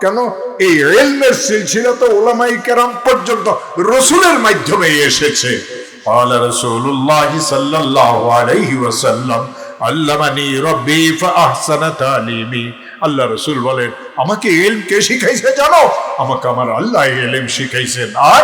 কেন এই এলমের সিলসিলা তো ওলামাই কেরাম পর্যন্ত রসুলের মাধ্যমে এসেছে قال رسول الله صلى الله عليه وسلم আল্লামানি রব্বি ফাহসানা তালিমি আল্লাহ রসুল বলেন আমাকে এলম কে শিখাইছে জানো আমাকে আমার আল্লাহ এলম শিখাইছেন আর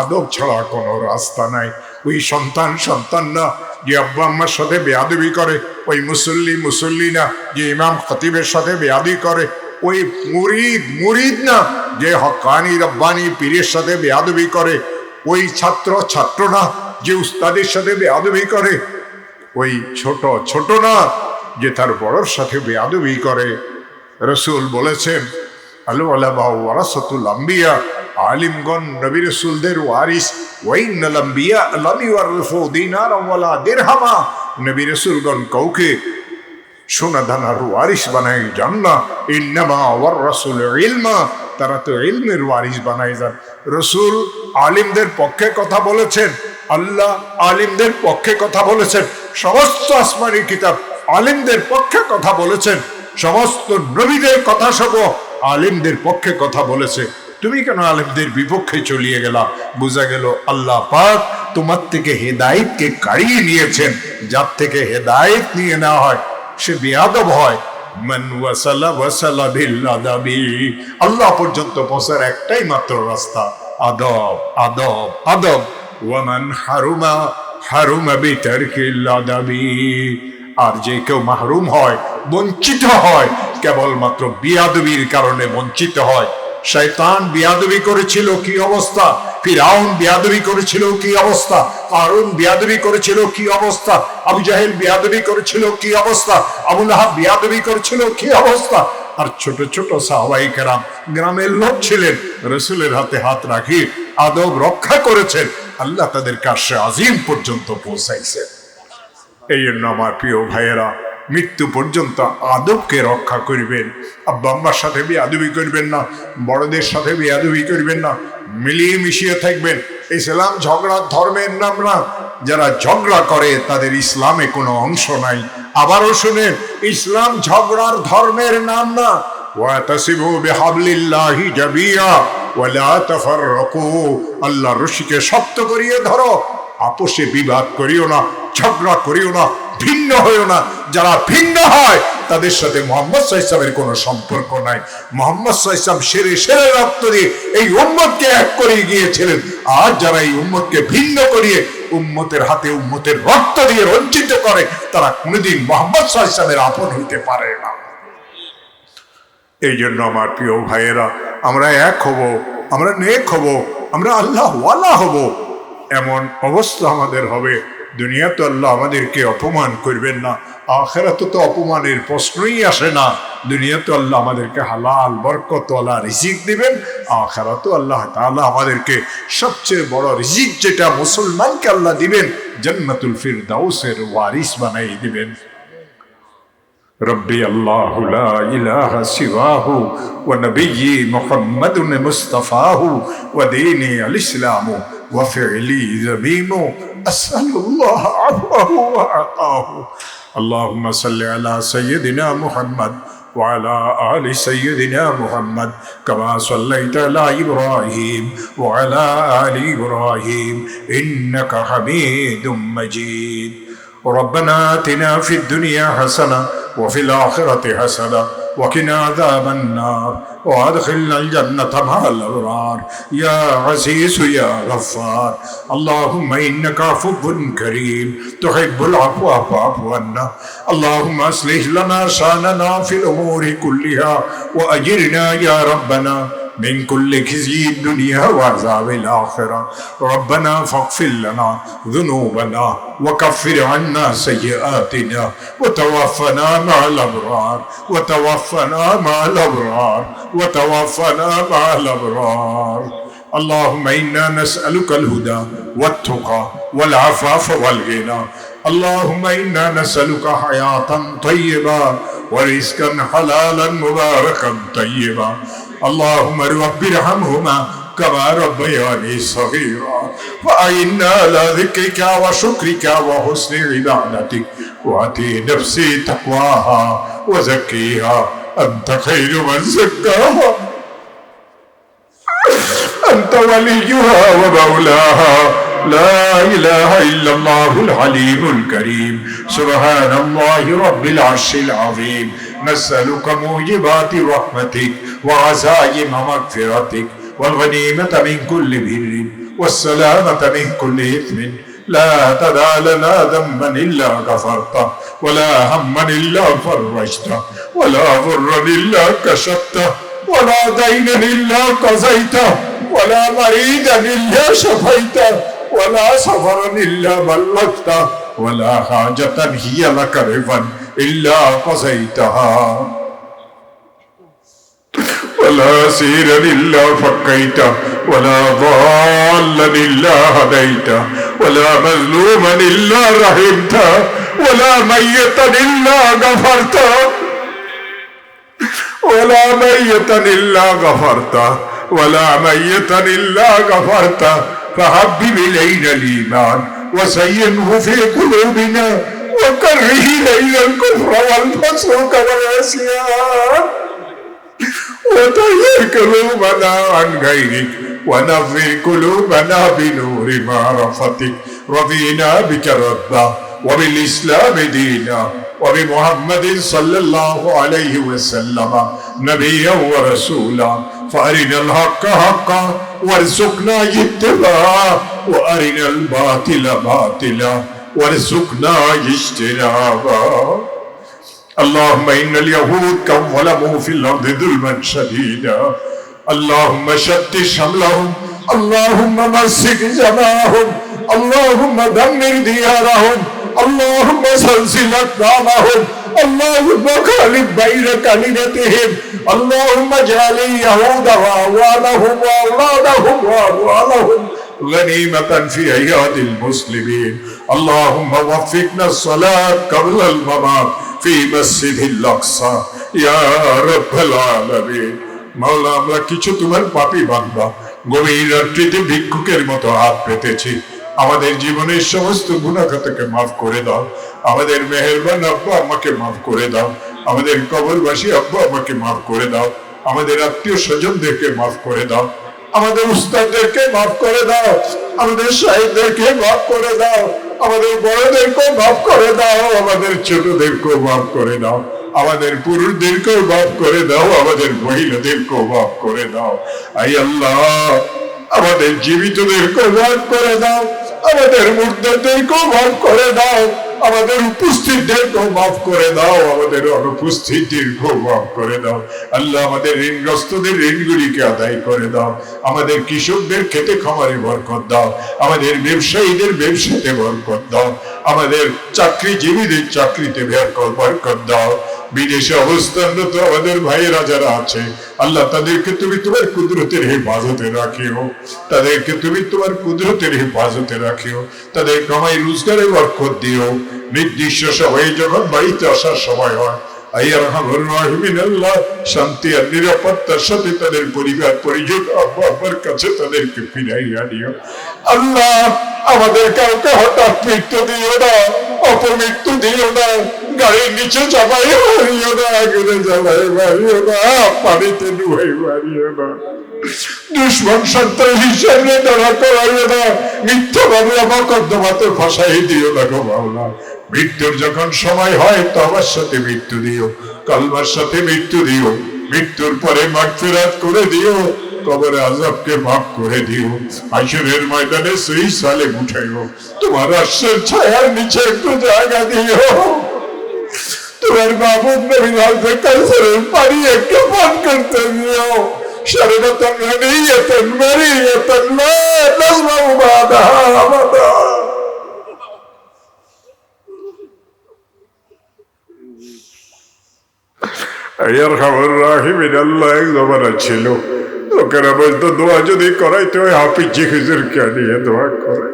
আদব ছাড়া কোনো রাস্তা নাই। ওই সন্তান সন্তান না, যে আব্বা আম্মার সাথে বেয়াদবি করে, ওই মুসল্লি মুসল্লি না, যে ইমাম খতিবের সাথে বেয়াদি করে, ওই মুরিদ মুরিদ না, যে হকানি রব্বানি পীরের সাথে বেয়াদবি করে, ওই ছাত্র ছাত্র না, যে উস্তাদের সাথে বেয়াদবি করে, ওই ছোট ছোট না, যে তার বড়র সাথে বেয়াদবি করে। রসুল বলেছেন আলু আলামা ওয়ারাসাতুল আম্বিয়া আলিমগণ, নবী রসুলদের ওয়ারিস ওয়াইন আম্বিয়া লামি ওয়ারিফু দিনার ওয়ালা দিরহামা। নবী রসুলগণ কাউকে সোনা দানার ওয়ারিস বানাই যান না। ইন্নামা ওয়ার রসুল ইলমা। তারা তো ইলমের ওয়ারিস বানাই যান। রসুল আলিমদের পক্ষে কথা বলেছেন। আল্লাহ আলিমদের পক্ষে কথা বলেছেন। সমস্ত আসমানি কিতাব আলিমদের পক্ষে কথা বলেছেন। সমস্ত নবীদের কথা সব আলিমদের পক্ষে কথা বলেছে। তুমি কেন আলিমদের বিপক্ষে চলিয়ে গেলা? বোঝা গেল আল্লাহ পাক তোমার থেকে হেদায়েতকে কাড়িয়ে নিয়েছেন। যার থেকে হেদায়েত নিয়ে নেওয়া হয়, সে বেয়াদব হয়। আল্লাহ পর্যন্ত পৌঁছার একটাই মাত্র রাস্তা, আদব আদব আদব। ওয়ামান হারুমা হারুমা বিতারকিল আর যে কেউ মাহরুম হয়, বঞ্চিত হয়, কেবলমাত্র বিয়াদবির কারণে বঞ্চিত হয়। শয়তান বিয়াদবি করেছিল কি অবস্থা? ফিরাউন বিয়াদবি করেছিল কি অবস্থা? কারুন বিয়াদবি করেছিল কি অবস্থা? আবু জাহেল বিয়াদবি করেছিল কি অবস্থা? আবুল আহাব বিয়াদবি করেছিল কি অবস্থা? আর ছোট ছোট সাহবাই কেরাম গ্রামের লোক ছিলেন, রসুলের হাতে হাত রাখি আদব রক্ষা করেছেন। আল্লাহ তাদের কাছে আজিম পর্যন্ত পৌঁছাইছেন এই জন্য আমার প্রিয় ভাইয়েরা মৃত্যু পর্যন্ত আদবকে রক্ষা করবেন। আব্বা আম্মার সাথে বেয়াদবি করবেন না, বড়দের সাথে বেয়াদবি করবেন না, মিলিয়ে মিশিয়ে থাকবেন। ইসলাম ঝগড়া ধর্মের নাম না। যারা ঝগড়া করে, তাদের ইসলামে কোনো অংশ নাই। আবারও শুনেন, ইসলাম ঝগড়ার ধর্মের নাম না। আল্লাহ রশিকে শক্ত করিয়ে ধরো। আপোষে বিবাদ করিও না, ঝগড়া করিও না। ভিন্ন হইও না। যারা ভিন্ন হয়, তাদের সাথে মোহাম্মদ সাইসামের কোনো সম্পর্ক নাই। মোহাম্মদ সাইসাম সেরে সেরে রক্ত দিয়ে এই উম্মতকে এক করে গিয়েছিলেন। আর যারা এই উম্মতকে ভিন্ন করিয়ে উম্মতের হাতে উম্মতের রক্ত দিয়ে রঞ্চিত করে, তারা কোনোদিন মোহাম্মদ সাইসামের আপন হইতে পারে না। এই জন্য আমার প্রিয় ভাইয়েরা, আমরা এক হব, আমরা নেক হব, আমরা আল্লাহ ওয়ালা হব। এমন অবস্থা আমাদের হবে দুনিয়া তো আল্লাহ আমাদেরকে অপমান করবেন না আখেরাতে তো অপমানের প্রশ্নই আসে না দুনিয়া তো আল্লাহ আমাদেরকে হালাল বরকতওয়ালা রিজিক দিবেন আখেরাতে আল্লাহ তাআলা আমাদেরকে সবচেয়ে বড় রিজিক যেটা মুসলমানকে আল্লাহ দিবেন জান্নাতুল ফিরদাউসের ওয়ারিস বানাই দিবেন ربي الله لا إله سواه ونبيي محمد مصطفاه وديني الإسلام وفعلي ذميم أسأل الله عفوه وعطاه اللهم صل على سيدنا محمد وعلى آل سيدنا محمد كما صليت على إبراهيم وعلى آل إبراهيم إنك حميد مجيد. ربنا آتنا في الدنيا حسنة وفي الآخرة حسنة وقنا عذاب النار وأدخلنا الجنة مع الأبرار. يا عزيز يا غفار اللهم إنك عفو كريم تحب العفو فاعف عنا. اللهم أصلح لنا شأننا في الأمور كلها وأجرنا يا ربنا. من كل خزي الدنيا وعذاب الآخرة. ربنا فاغفر لنا ذنوبنا وكفر عنا سيئاتنا وتوفنا مع الأبرار. وتوفنا مع الأبرار. وتوفنا مع الأبرار. اللهم إنا نسألك الهدى والتقى والعفاف والغنى. اللهم إنا نسألك حياة طيبة ورزقا حلالا مباركا طيبا. اللهم رب ارحمهما كما ربياني صغيرا. وأعنا على ذكرك وشكرك وحسن عبادتك. وآتي نفسي تقواها وزكيها. أنت خير من زكاها. أنت وليها ومولاها. لا إله إلا الله العليم الكريم. سبحان الله رب العرش العظيم. نسألك موجبات رحمتك وعزائم مغفرتك والغنيمة من كل بر والسلامة من كل إثم. لا تدع لنا ذنبا إلا غفرته ولا هما إلا فرجته ولا ضرا إلا كشفته ولا دينا إلا قضيته ولا مريضا إلا شفيته ولا سفرا إلا بلغته ولا حاجة هي لك رضا. إلا قضيتها. ولا سيرا إلا فكيته ولا ضالا إلا هديته ولا مظلوما إلا رحمته ولا ميتا إلا غفرته ولا ميتا إلا غفرته ولا ميتا إلا غفرته فحبب إلينا الإيمان وزينه في قلوبنا. وكره إلينا الكفر والفسوق والعصيان. وطهر قلوبنا عن غيرك ونظر قلوبنا بنور معرفتك. رضينا بك ربا وبالإسلام دينا وبمحمد صلى الله عليه وسلم نبيا ورسولا. فأرنا الحق حقا وارزقنا اتباعه وأرنا الباطل باطلا. وارزقنا اجتنابه اللهم إن اليهود كم ظلموا في الأرض ظلما شديدا. اللهم شتت شملهم اللهم مسك جماعهم اللهم دمر ديارهم. اللهم زلزل أقدامهم. اللهم خالف بين كلمتهم. اللهم اجعل اليهود وأعوانهم وأولادهم وأموالهم غنيمة في عياد المسلمين. اللهم وفقنا الصلاة قبل الممات في مسجد الأقصى يا رب العالمين মাওলা আমরা কিছু তোমার পাপি বান্দা গভীর রাত্রিতে ভিক্ষুকের মতো হাত পেতেছি আমাদের জীবনের সমস্ত গুণাখাতাকে মাফ করে দাও আমাদের মেহেরবান আব্বা আমাকে মাফ করে দাও আমাদের কবরবাসী আব্বা আমাকে মাফ করে দাও আমাদের আত্মীয় স্বজনদেরকে মাফ করে দাও আমাদের উস্তাদদেরকে মাফ করে দাও আমাদের সাহেবদেরকে মাফ করে দাও আমাদের বড়দেরকেও মাফ করে দাও, আমাদের ছোটদেরকেও মাফ করে দাও, আমাদের পুরুষদেরকেও মাফ করে দাও, আমাদের মহিলাদেরকেও মাফ করে দাও। আই আল্লাহ, আমাদের জীবিতদেরকেও মাফ করে দাও, আমাদের মুগ্ধদেরকেও মাফ করে দাও। আমাদের উপস্থিত দীর্ঘ মাফ করে দাও, আমাদের অনুপস্থিত দীর্ঘ মাফ করে দাও। আল্লাহ আমাদের ঋণগ্রস্তদের ঋণগুলিকে আদায় করে দাও। আমাদের কৃষকদের খেতে খামারে বরকত দাও। আমাদের ব্যবসায়ীদের ব্যবসাতে বরকত দাও। আমাদের চাকরিজীবীদের চাকরিতে বরকত দাও বিদেশে অবস্থানরত আমাদের ভাইয়েরা যারা আছে, আল্লাহ তাদেরকে তুমি তোমার কুদরতের হেফাজতে রাখিও। তাদেরকে তুমি তোমার কুদরতের হেফাজতে রাখিও। তাদের কামাই রোজগারে বরকত দিও। নির্দিষ্ট সময়ে যখন বাড়িতে আসার সময় হয় নিচে পানিতে ডুবাই মারিও দাঁড়া করাইও না মিথ্যা মামলা মকদ্দমাতে ফাঁসাই দিও না গো মৃত্যুর যখন সময় হয়, তবার সাথে মৃত্যু দিও, কালবার সাথে মৃত্যু দিও, মৃত্যুর পরে মাগফিরাত করে দিও, কবরে আজাবকে মাফ করে দিও আশুরের ময়দানে সেই সালে উঠাইও, তোমার আশ্বের ছায়ার নিচে একটু জায়গা দিও। তোমার বাবুর নবীন একটু করতে দিও। এর খাবার রাখি আল্লাহ এক জমানা ছিল। লোকেরা বলতো, দোয়া যদি করাইতে হয় হাফিজি হুজুরকে নিয়ে দোয়া করে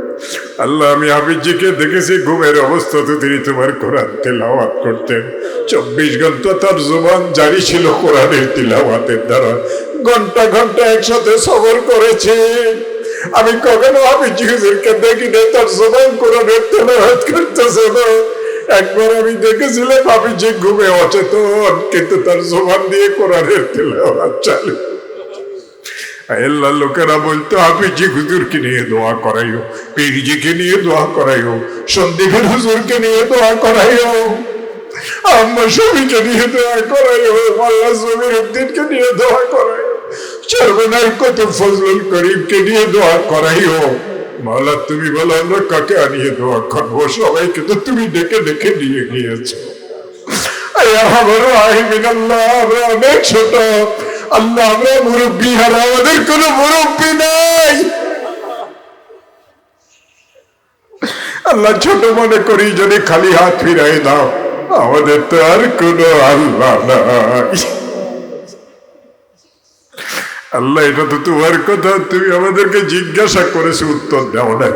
আল্লাহ, আমি হাফিজিকে দেখেছি, ঘুমের অবস্থা তো তিনি তোমার কোরআন তেলাওয়াত করতেন। চব্বিশ ঘণ্টা তার জবান জারি ছিল কোরআনের তেলাওয়াতের দ্বারা। ঘণ্টা ঘণ্টা একসাথে সবর করেছে। আমি কখনো হাফিজি হুজুরকে দেখি নাই, তার জবান কোরআনের তেলাওয়াত করতেছে না। একবার আমি দেখেছিলাম আমি যে ঘুমে অচেতন, কিন্তু তার জবান দিয়ে কোরআনের তেলাওয়াত চালু। আল্লাহ, লোকেরা বলতো হাফিজি হুজুরকে নিয়ে দোয়া করাইও, পীরজিকে নিয়ে দোয়া করাইও সন্দীপের হুজুরকে নিয়ে দোয়া করাইও, আম্মা সবিকে নিয়ে দোয়া করাইও, আল্লাহ জমির উদ্দিনকে নিয়ে দোয়া করাইও চরমনার কত ফজলুল করিমকে নিয়ে দোয়া করাইও। মাওলা তুমি বলো, আমরা কাকে আনিয়ে দোয়া করব সবাইকে তো তুমি ডেকে ডেকে নিয়ে গিয়েছো। আমাদের কোনো নাই। আল্লাহ, ছোট মনে করি খালি হাত ফিরাই দাও, আমাদের তো আর কোনো আল্লাহ নাই। আল্লাহ, এটা তো তোমার কথা। তুমি আমাদেরকে জিজ্ঞাসা করেছ, উত্তর দাও না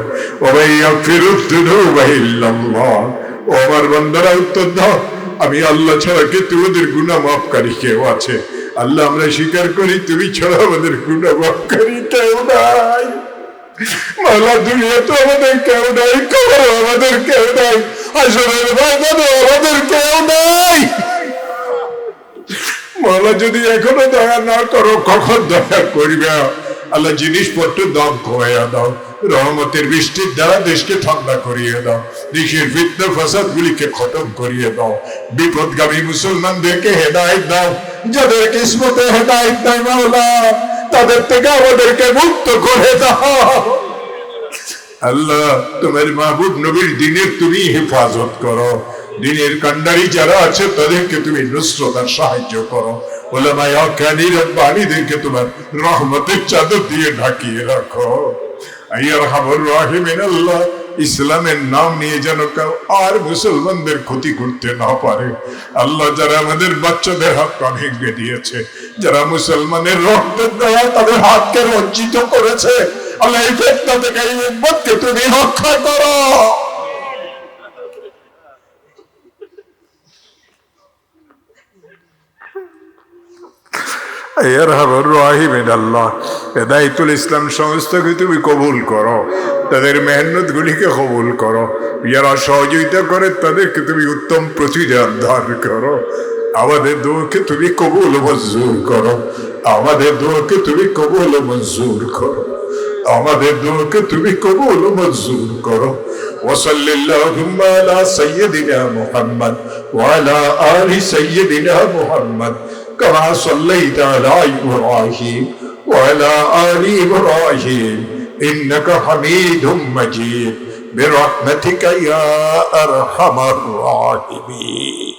ও আমার বন্ধারা উত্তর দাও। আমি আল্লাহ ছাড়া কে তোমাদের গুণা মাফকারী কেউ আছে? আল্লাহ, আমরা স্বীকার করি, তুমি ছাড়া আমাদের গুণা মাফকারী কেউ নাই। মালা তো আমাদের কেউ নাই আমাদের কেউ নাই ময়দানে আমাদের কেউ নাই। মালা যদি এখনও দয়া না করো, কখন দয়া করবে? আল্লাহ জিনিসপত্র দাম কমাইয়া দাও, রহমতের বৃষ্টির দ্বারা দেশকে ঠান্ডা করিয়ে দাও, দেশের ফিতনা ফাসাদ গুলিকে খতম করিয়ে দাও। বিপদগামী মুসলমানদেরকে হেদায়ত দাও, যাদের কিসমতে হেদায়ত নাই মাওলা, তাদের থেকে আমাদেরকে মুক্ত করে দাও। আল্লাহ, তোমার মাহবুব নবীর দিনের তুমি হেফাজত করো। দিনের কান্ডারি যারা আছে, তাদেরকে তুমি নুসরতার সাহায্য করো। তোমার রহমতের চাদর দিয়ে ঢাকিয়ে রাখো। আল্লাহ ইসলামের নাম নিয়ে যেন কেউ আর মুসলমানদের ক্ষতি করতে না পারে। আল্লাহ যারা আমাদের বাচ্চাদের হাত ভেঙে দিয়েছে যারা মুসলমানের রক্তের দ্বারা তাদের হাতকে রঞ্জিত করেছে, আল্লাহ এই ফেতনা থেকে এই তুমি রক্ষা করো। হেদায়তুল ইসলাম সংস্থাকে তুমি কবুল করো তাদের মেহনত গুলিকে কবুল করো যারা সহযোগিতা করে তাদেরকে তুমি উত্তম প্রতিদান দান করো আমাদের দোয়াকে তুমি কবুল মঞ্জুর করো আমাদের দোয়াকে তুমি কবুল মঞ্জুর করো আমাদের দোয়াকে তুমি কবুল মঞ্জুর করো وصل اللهم على سيدنا محمد وعلى آل سيدنا محمد كما صليت على إبراهيم وعلى آل إبراهيم. إنك حميد مجيد. برحمتك يا أرحم الراحمين.